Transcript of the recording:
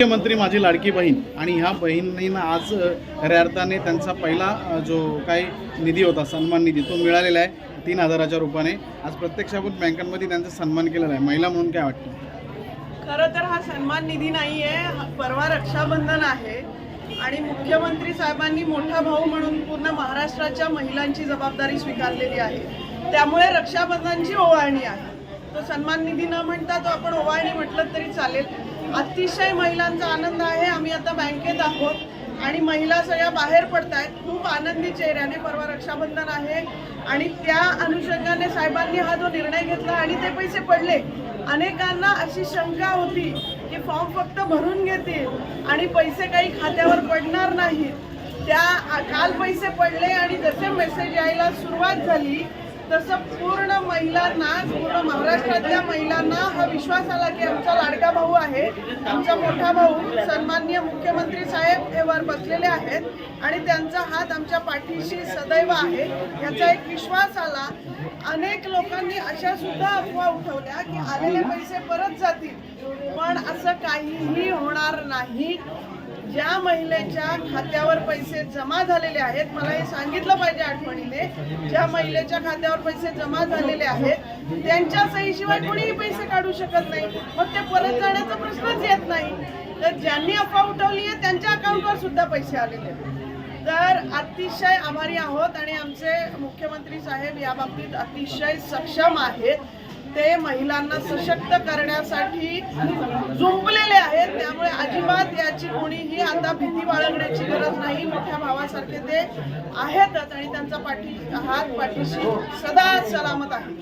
मुख्यमंत्री माझी लाडकी बहीण. आणि ह्या बहिणींना आज खऱ्या अर्थाने त्यांचा पहिला जो काही निधी होता सन्मान निधी तो मिळालेला आहे तीन हजाराच्या रूपाने. आज प्रत्यक्ष आपण बँकांमध्ये त्यांचा सन्मान केलेला आहे. महिला म्हणून काय वाटतं? खरं तर हा सन्मान निधी नाही आहे परवा रक्षाबंधन आहे. आणि मुख्यमंत्री साहेबांनी मोठा भाऊ म्हणून पूर्ण महाराष्ट्राच्या महिलांची जबाबदारी स्वीकारलेली आहे. त्यामुळे रक्षाबंधनची ओवाळणी आहे. तो सन्मान निधी न म्हणता तो आपण ओवाळणी म्हटलं तरी चालेल. अतिशय महिलांचा आनंद आहे. आम्ही आता बँकेत आहोत आणि महिला सगळ्या बाहेर पडत आहेत खूप आनंदी चेहऱ्याने परवा रक्षाबंधन आहे. आणि त्या अनुषंगाने साहेबांनी हा जो निर्णय घेतला आणि ते पैसे पडले. अनेकांना अशी शंका होती की फॉर्म फक्त भरून घेतील आणि पैसे काही खात्यावर पडणार नाहीत. त्या काल पैसे पडले आणि जसे मेसेज यायला सुरुवात झाली तसं पूर्ण महिलांना पूर्ण महाराष्ट्रातल्या महिलांना हा विश्वास आला की आमचा लाडका भाऊ आहे. आमचा मोठा भाऊ सन्माननीय मुख्यमंत्री साहेब हे वर बसलेले आहेत आणि त्यांचा हात आमच्या पाठीशी सदैव आहे. याचा एक विश्वास आला. अनेक लोकांनी अशा सुद्धा अफवा उठवल्या की आलेले पैसे परत जातील. पण असं काहीही होणार नाही. ज्या महिलेच्या खात्यावर पैसे जमा झालेले आहेत मला हे सांगितलं पाहिजे आठवणीने ज्या महिलेच्या खात्यावर पैसे जमा झालेले आहेत त्यांच्या सहीशिवाय कोणीही पैसे काढू शकत नाही. मग ते परत जाण्याचा प्रश्नच येत नाही. तर ज्यांनी अफवा उठवली आहे त्यांच्या अकाउंटवर सुद्धा पैसे आलेले आहेत. तर अतिशय आभारी आहोत आणि आमचे मुख्यमंत्री साहेब या बाबतीत अतिशय सक्षम आहेत. ते महिलांना सशक्त करण्यासाठी जुंपलेले आहेत. त्यामुळे अजिबात याची कोणीही आता भीती बाळगण्याची गरज नाही. मोठ्या भावासारखे ते आहेतच आणि त्यांचा पाठी हात पाठीशी सदा सलामत आहे.